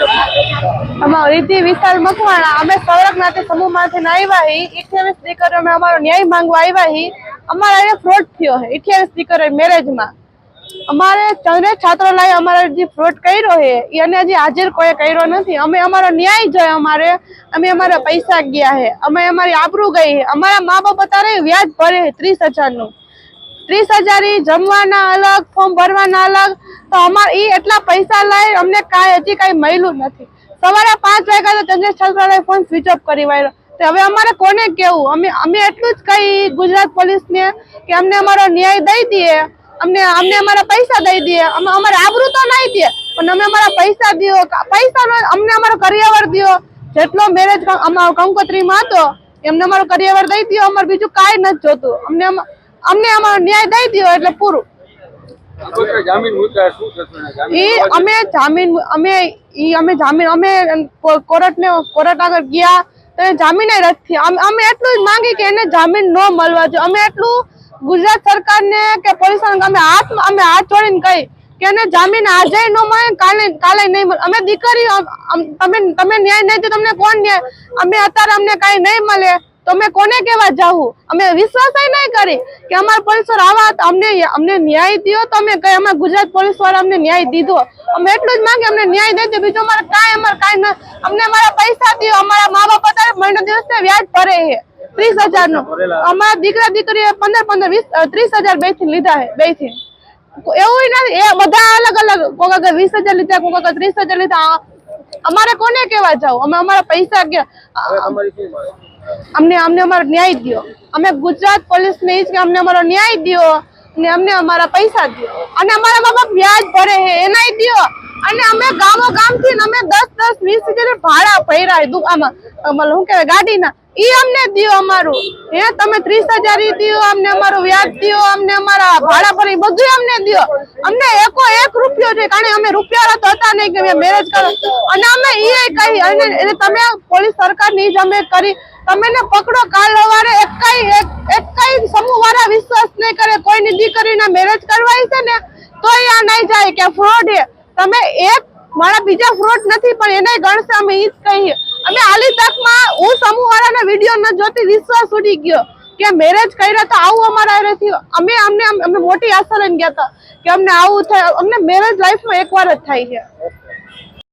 અમારો રીતિ વિશાલ મકવાણા, અમે સૌરભ જ્ઞાતિ સમૂહમાંથી આવ્યા હી અઠ્યાવીસ દીકરીઓ અમે અમારો ન્યાય માંગવા આવ્યા હી. અમારા અહીંયા ફ્રોડ થયો છે અઠ્યાવીસ દીકરીઓ મેરેજમાં અમારે ચંદ્ર છાત્રો લાવી અમારે જે ફ્રોડ કર્યો છે એ અને હજી હાજર કોઈ કર્યો નથી. અમે અમારો ન્યાય જોઈએ અમારે, અમે અમારા પૈસા ગયા છે અમે અમારી આબરૂ ગઈ છે અમારા મા બાપ અત્યારે વ્યાજ ભરે ત્રીસ હજારનું. ત્રીસ હજાર જમવાના અલગ ફોર્મ ભરવાના અલગ. તો અમારે એ એટલા પૈસા લઈ અમને કાંઈ હજી કાંઈ મળ્યું નથી. સવારે પાંચ વાગ્યા તો ચંદ્રેશ છાત્રાલય ફોન સ્વિચ ઓફ કરી વાળ્યો. તો હવે અમારે કોને કેવું? અમે અમે એટલું જ કહી ગુજરાત પોલીસને કે અમને અમારો ન્યાય દઈ દઈએ. અમને અમને અમારા પૈસા દઈ દઈએ. અમે, અમારે આબરૂ તો નહીં દે, પણ અમે અમારા પૈસા દો. પૈસા નો અમને અમારો કરિયાવર દ્યો જેટલો મેરેજ કંકોત્રીમાં હતો એમને અમારો કરિયાવર દઈ દ્યો અમારે બીજું કાંઈ નથી જોતું. અમને અમ- અમને અમારો ન્યાય દઈ દ્યો એટલે પૂરું. ઈ અમે જામીન અમે ઈ અમે જામીન અમે કોર્ટને કોર્ટ આગળ ગયા તો એ જામીન રદ થયા. અમે એટલું જ માંગી કે એને જામીન ન મળવા જોઈએ. અમે એટલું ગુજરાત સરકારને કે પોલીસ અમે હાથ અમે હાથ જોડીને કહી કે એને જામીન આજે ન મળે કાલે કાલે નહીં મળે. અમે દીકરી તમે તમે ન્યાય નહીં તો તમને કોણ ન્યાય? અમે અત્યારે અમને કાંઈ નહીં મળે. તો અમે કોને કહેવા જાવું અમે વિશ્વાસ નહીં કરી કે અમારા પોલીસ આવા અમને અમને ન્યાય દ્યો તો અમે કઈ, અમારા ગુજરાત પોલીસ અમને ન્યાય દીધો. અમે એટલું જ માંગે અમને ન્યાય દઈ દો બીજું અમારે કાંઈ અમારે કાંઈ અમને અમારા પૈસા દ્યો. અમારા મા બાપ અત્યારે મહિનો દિવસ વ્યાજ ભરે છે. ત્રીસ હજારનું અમારા દીકરા, દીકરીએ પંદર પંદર, વીસ ત્રીસ હજાર બેથી લીધા છે બેથી એવું નથી. એ બધા અલગ અલગ. કોઈક વીસ હજાર લીધા, કોઈક ત્રીસ હજાર લીધા. અમારે કોને કેવા જાવ? અમે અમારા પૈસા? અમને અમને અમારો ન્યાય દો અમે ગુજરાત પોલીસ ને કે અમને અમારો ન્યાય દ્યો ને અમને અમારા પૈસા દ્યો. અને અમારા બાપ વ્યાજ ભરે છે એનાય દ્યો. અને અમે ગામો ગામથી ને અમે દસ દસ, વીસ હજાર ભાડા ભર્યા દુકામાં શું કહેવાય, ગાડીના. ઈ અમને દ્યો અમારું. હે, તમે ત્રીસ હજાર દિયો અમને, અમારું વ્યાજ દિયો અમને, અમારા ભાડા પર બધું અમને દિયો. અમને એકો એક રૂપિયો છે કારણ અમે રૂપિયા તો હતા નહીં કે મેરેજ કરો અને અમે એ કહી, અને એટલે તમે પોલીસ સરકારની જ અમે કરી. તમે ને પકડો કાલ સવારે એકાઈ, એક, એકાઈ સમૂહ વાળા વિશ્વાસ નહીં કરે. કોઈની દીકરીના મેરેજ કરવાય છે ને તો આ નહીં જાય કે ફ્રોડ છે તમે એક મારા બીજા ફ્રોડ નથી, પણ એને ગણશે અમે ઈ જ કહીએ. અમે આલી તકમાં હું સમૂહ વાળાના વીડિયો ન જોતી, વિશ્વાસ ઉડી ગયો કે મેરેજ કર્યા તો આવું અમારા હારે થયું. અમે અમને અમે મોટી આશા લઈને ગયા હતા કે અમને આવું થાય. અમને મેરેજ લાઈફમાં એકવાર જ થાય છે.